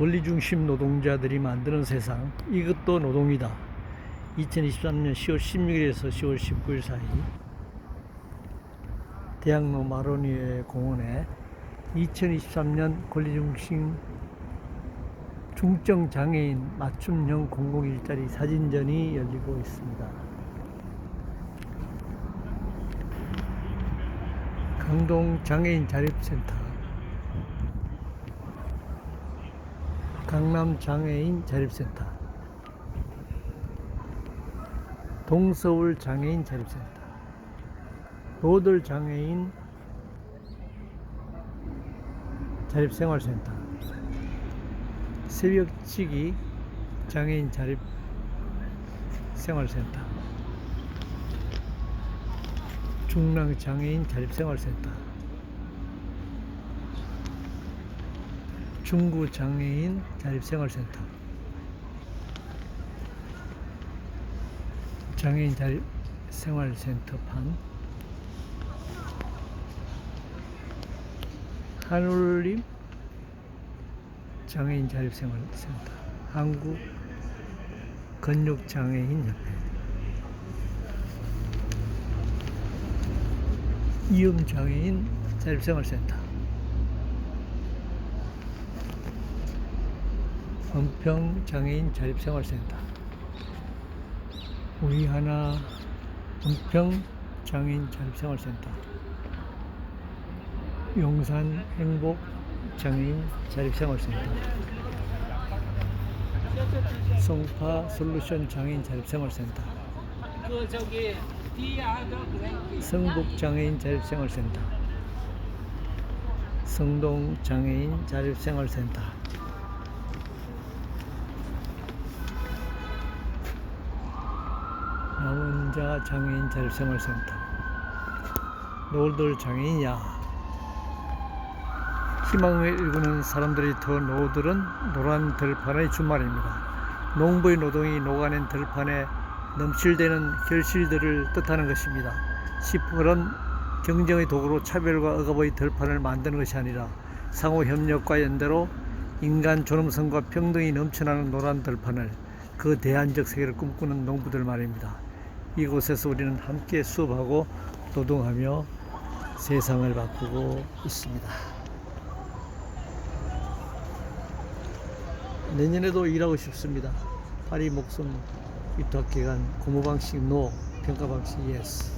권리중심 노동자들이 만드는 세상 이것도 노동이다 2023년 10월 16일에서 10월 19일 사이 대학로 마로니에 공원에 2023년 권리중심 중증 장애인 맞춤형 공공 일자리 사진전이 열리고 있습니다. 강동 장애인 자립센터 강남 장애인 자립센터. 동서울 장애인 자립센터. 노들 장애인 자립생활센터. 새벽치기 장애인 자립생활센터. 중랑 장애인 자립생활센터 중구 장애인 자립생활센터. 장애인 자립생활센터판. 한울림 장애인 자립생활센터. 한국 근육장애인 협회. 이음장애인 자립생활센터 은평장애인 자립생활센터. 우리 하나 은평장애인 자립생활센터. 용산 행복 장애인 자립생활센터. 성파 솔루션 장애인 자립생활센터. 그 저기 뒤하고 그래. 성북 장애인 자립생활센터. 성동 장애인 자립생활센터 나 혼자 장애인 자립생활센터 노들 장애인야 희망을 일구는 사람들이 더 노들은 노란 들판의 주말입니다. 농부의 노동이 녹아낸 들판에 넘실대는 결실들을 뜻하는 것입니다. 시퍼런 경쟁의 도구로 차별과 억압의 들판을 만드는 것이 아니라 상호 협력과 연대로 인간 존엄성과 평등이 넘쳐나는 노란 들판을 그 대안적 세계를 꿈꾸는 농부들 말입니다. 이곳에서 우리는 함께 수업하고 노동하며 세상을 바꾸고 있습니다. 내년에도 일하고 싶습니다. 파리 목숨 입학 기간 고무 방식 노, 평가 방식 예스.